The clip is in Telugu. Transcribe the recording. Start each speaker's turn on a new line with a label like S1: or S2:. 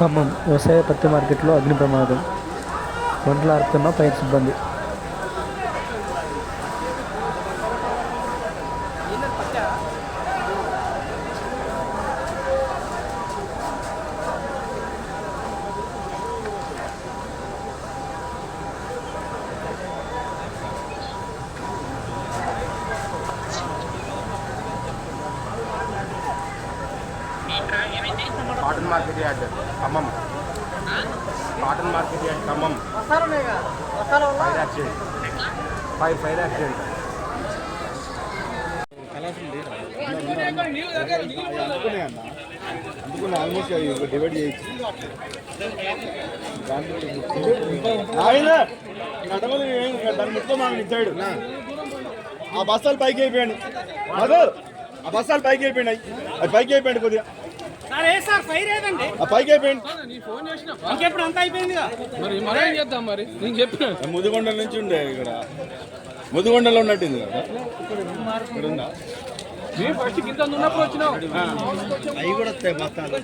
S1: ఖమ్మం వ్యవసాయ పత్తి మార్కెట్లో అగ్ని ప్రమాదం. మంటలారుతున్న ఫైర్ సిబ్బంది.
S2: Cotton market yard Khammam cotton market yard Khammam fire accident fire fire accident
S3: అందుకుని ఆల్మోస్ట్ డివైడ్ చేయొచ్చు ఆయన ఇంకా దాన్ని మొత్తం మనం ఇచ్చాడు ఆ బస్తాలు పైకి అయిపోయాడు ఆ బస్తాలు పైకి అయిపోయినాయి అది పైకి అయిపోయాడు కొద్దిగా పైకి అయిపోయింది.
S4: ఇంకెప్పుడు అంతా అయిపోయిందిగా?
S5: మరి మనం ఏం చేద్దాం మరి? నేను చెప్పిన.
S3: ముదిగొండ నుంచి ఉండే ఇక్కడ. ముదిగొండలో ఉన్నట్టుంది కదా? ఇక్కడ ఉందా
S5: ఫస్ట్ కింద ఉన్నప్పుడు వచ్చినాం
S3: అవి కూడా వస్తాయి బస్తాలు.